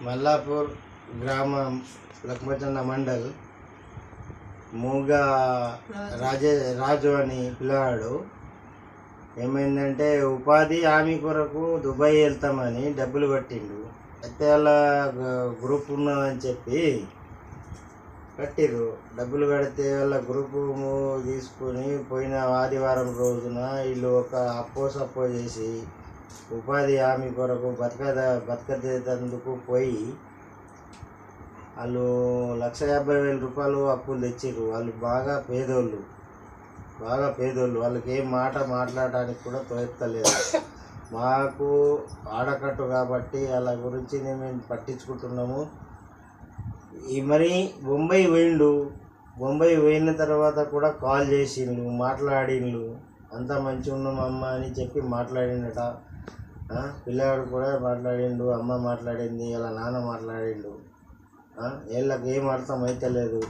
మల్లాపూర్ గ్రామం లక్మచంద మండల్ మూగ రాజే రాజు అని పిల్లవాడు ఏమైందంటే ఉపాధి హామీ కొరకు దుబాయ్ వెళ్తామని డబ్బులు కట్టిండు అయితే అలా గ్రూప్ ఉన్నదని చెప్పి కట్టిర్రు డబ్బులు కడితే వాళ్ళ గ్రూపు తీసుకొని పోయిన ఆదివారం రోజున వీళ్ళు ఒక అప్పో సప్పో చేసి ఉపాధి హామీ కొరకు బతక బతకదేందుకు పోయి వాళ్ళు లక్ష యాభై వేల రూపాయలు అప్పులు తెచ్చిర్రు. వాళ్ళు బాగా పేదోళ్ళు. బాగా పేదోళ్ళు. వాళ్ళకి ఏం మాట మాట్లాడడానికి కూడా తోయత్తలేదు మాకు ఆడకట్టు కాబట్టి వాళ్ళ గురించి మేము పట్టించుకుంటున్నాము. ఈ మరి బొంబాయి పోయిండు. బొంబాయి పోయిన తర్వాత కూడా కాల్ చేసిండు మాట్లాడిండు. అంతా మంచిగా ఉన్నామమ్మ అని చెప్పి మాట్లాడిండట. పిల్లగాడు కూడా మాట్లాడిండు అమ్మ మాట్లాడింది అలా నాన్న మాట్లాడిండు. వీళ్ళకి ఏం అర్థం అవుతలేదు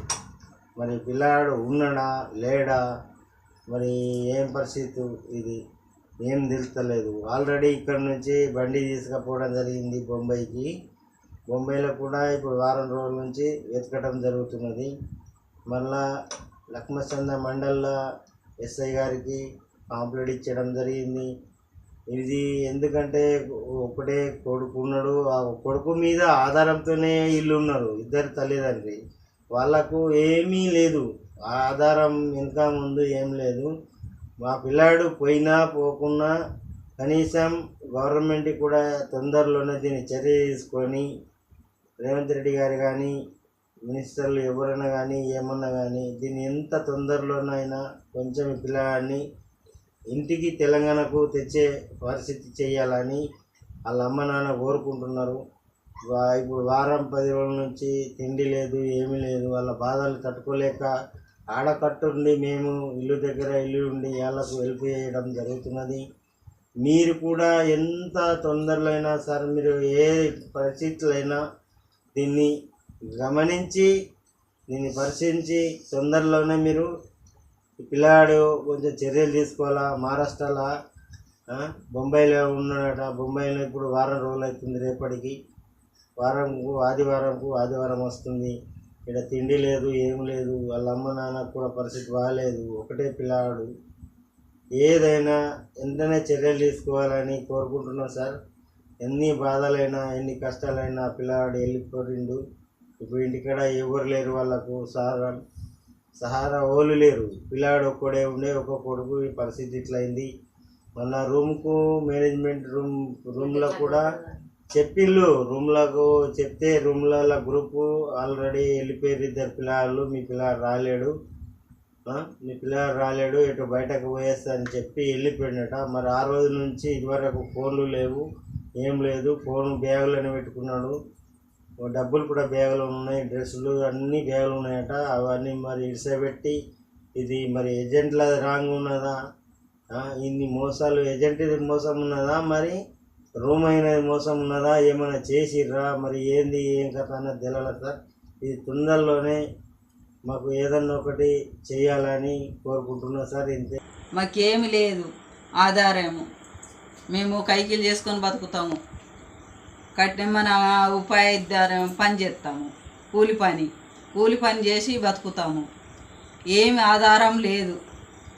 మరి పిల్లగాడు ఉన్నాడా లేడా మరి ఏం పరిస్థితి ఇది? ఏం తెలుస్తలేదు. ఆల్రెడీ ఇక్కడ నుంచి బండి తీసుకుపోవడం జరిగింది బొంబాయికి బొంబాయిలో కూడా ఇప్పుడు వారం రోజుల నుంచి వెతకడం జరుగుతున్నది. మళ్ళా లక్ష్మచంద మండల ఎస్ఐ గారికి పాంప్లెట్ ఇచ్చడం జరిగింది. ఇది ఎందుకంటే ఒకటే కొడుకు ఉన్నాడు. ఆ కొడుకు మీద ఆధారంతోనే ఇల్లు ఉన్నారు. ఇద్దరు తల్లిదండ్రి. వాళ్ళకు ఏమీ లేదు. ఆ ఆధారం ఇంకా ముందు ఏం లేదు. మా పిల్లాడు పోయినా పోకున్నా కనీసం గవర్నమెంట్ కూడా తొందరలోనే దీన్ని చర్య తీసుకొని రేవంత్ రెడ్డి గారు కానీ మినిస్టర్లు ఎవరైనా కానీ ఏమన్నా కానీ దీన్ని ఎంత తొందరలోనైనా కొంచెం ఈ పిల్లగాడిని ఇంటికి తెలంగాణకు తెచ్చే పరిస్థితి చేయాలని వాళ్ళ అమ్మ నాన్న కోరుకుంటున్నారు. ఇప్పుడు వారం పది రోజుల నుంచి తిండి లేదు ఏమీ లేదు. వాళ్ళ బాధలు తట్టుకోలేక ఆడకట్టుండి మేము ఇల్లు దగ్గర ఇల్లు ఉండి వాళ్ళకు హెల్ప్ చేయడం జరుగుతున్నది. మీరు కూడా ఎంత తొందరలో అయినా సరే మీరు ఏ పరిస్థితులైనా దీన్ని గమనించి దీన్ని పరిశీలించి తొందరలోనే మీరు ఈ పిల్లాడు కొంచెం చర్యలు తీసుకోవాలా? మహారాష్ట్రలో బొంబాయిలో ఉన్నాడట. బొంబాయిలో ఇప్పుడు వారం రోజులు అవుతుంది రేపటికి. వారంకు ఆదివారంకు ఆదివారం వస్తుంది. ఇక్కడ తిండి లేదు ఏం లేదు. వాళ్ళ అమ్మ నాన్నకు కూడా పరిస్థితి బాగాలేదు ఒకటే పిల్లాడు. ఏదైనా ఎంతనే చర్యలు తీసుకోవాలని కోరుకుంటున్నాం సార్. ఎన్ని బాధలైనా ఎన్ని కష్టాలైనా ఆ పిల్లాడు వెళ్ళిపోయిండు. ఇప్పుడు ఇంటికాడ ఎవరు లేరు వాళ్ళకు సార్ సహారా ఓలు లేరు. పిల్లాడు ఒక్కడే ఉండే ఒక కొడుకు ఈ పరిస్థితి ఇట్లయింది. మళ్ళా రూమ్కు మేనేజ్మెంట్ రూమ్ రూమ్లో కూడా చెప్పిళ్ళు. రూమ్లకు చెప్తే రూమ్ల గ్రూపు ఆల్రెడీ వెళ్ళిపోయారు ఇద్దరు పిల్లలు మీ పిల్లాడు రాలేడు. మీ పిల్లాడు రాలేడు. ఇటు బయటకు పోయేస్తా అని చెప్పి వెళ్ళిపోయినట. మరి ఆ రోజు నుంచి ఇదివరకు ఫోన్లు లేవు ఏం లేదు. ఫోన్ బ్యాగులను పెట్టుకున్నాడు. డబ్బులు కూడా బ్యాగులు ఉన్నాయి డ్రెస్సులు అన్నీ బ్యాగులు ఉన్నాయట. అవన్నీ మరి ఇడిసబెట్టి ఇది మరి ఏజెంట్ల రాంగ్ ఉన్నదా? ఇన్ని మోసాలు ఏజెంట్ మోసం ఉన్నదా? మరి రూమ్ అయినది మోసం ఉన్నదా? ఏమైనా చేసిర్రా? మరి ఏంది ఏం కథ అన్నది తెలాలా సార్. ఇది తొందరలోనే మాకు ఏదన్నా ఒకటి చేయాలని కోరుకుంటున్నా సార్ ఇంతే. మాకేమి లేదు ఆధారము. మేము కైకిలు చేసుకొని బతుకుతాము. కట్టి మన ఉపాధ్యాయం పని చేస్తాము. కూలి పని. కూలి పని చేసి బతుకుతాము. ఏమి ఆధారం లేదు.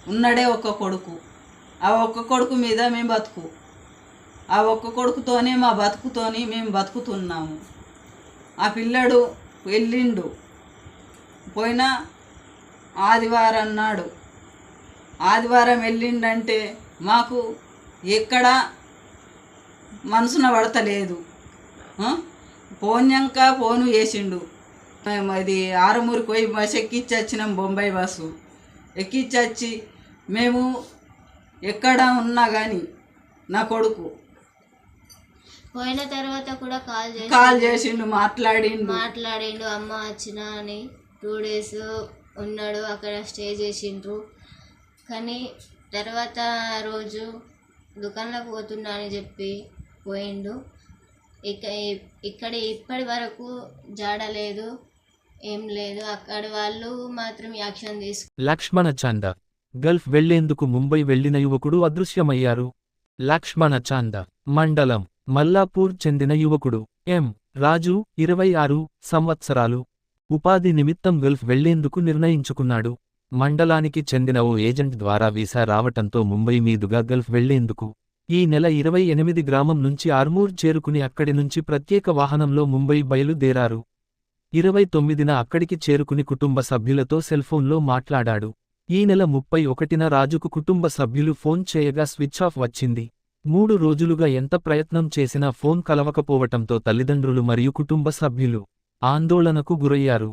ఉన్నడే ఒక్క కొడుకు. ఆ ఒక్క కొడుకు మీద మేము బతుకు. ఆ ఒక్క కొడుకుతోనే మా బతుకుతోని మేము బతుకుతున్నాము. ఆ పిల్లడు వెళ్ళిండు. పోయిన ఆదివారం నాడు. ఆదివారం వెళ్ళిండంటే మాకు ఎక్కడ మనసున పడతలేదు. పోన్యంక ఫోను చేసిండు మేము అది ఆరమూరికి పోయి బస్ ఎక్కించి వచ్చినాం బొంబాయి బస్సు. ఎక్కించి వచ్చి మేము ఎక్కడ ఉన్నా కానీ నా కొడుకు పోయిన తర్వాత కూడా కాల్ చేసి కాల్ చేసిండు మాట్లాడిండు. మాట్లాడిండు అమ్మ వచ్చిన అని టూ డేస్ ఉన్నాడు అక్కడ స్టే చేసిండ్రు. కానీ తర్వాత రోజు దుకాణంలోకి పోతున్నా అని చెప్పి పోయిండు. ఇక ఇక్కడ ఇప్పటి వరకు జాడలేదు ఏం లేదు. అక్కడ వాళ్ళు మాత్రం యాక్షన్ తీసుకు లక్ష్మణ చాంద గల్ఫ్ వెళ్ళేందుకు ముంబై వెళ్ళిన యువకుడు అదృశ్యమయ్యారు. లక్ష్మణ చాంద మండలం. మల్లాపూర్ చెందిన యువకుడు. ఎం. రాజు ఇరవై ఆరు సంవత్సరాలు. ఉపాధి నిమిత్తం గల్ఫ్ వెళ్ళేందుకు నిర్ణయించుకున్నాడు. మండలానికి చెందిన ఓ ఏజెంట్ ద్వారా వీసా రావటంతో ముంబై మీదుగా గల్ఫ్ వెళ్ళేందుకు ఈ నెల ఇరవై ఎనిమిది గ్రామం నుంచి ఆర్మూర్ చేరుకుని అక్కడి నుంచి ప్రత్యేక వాహనంలో ముంబై బయలుదేరారు. ఇరవై తొమ్మిదిన అక్కడికి చేరుకుని కుటుంబ సభ్యులతో సెల్ఫోన్లో మాట్లాడాడు. ఈ నెల ముప్పై ఒకటిన రాజుకు కుటుంబ సభ్యులు ఫోన్ చేయగా స్విచ్ ఆఫ్ వచ్చింది. మూడు రోజులుగా ఎంత ప్రయత్నం చేసినా ఫోన్ కలవకపోవటంతో తల్లిదండ్రులు మరియు కుటుంబ సభ్యులు ఆందోళనకు గురయ్యారు.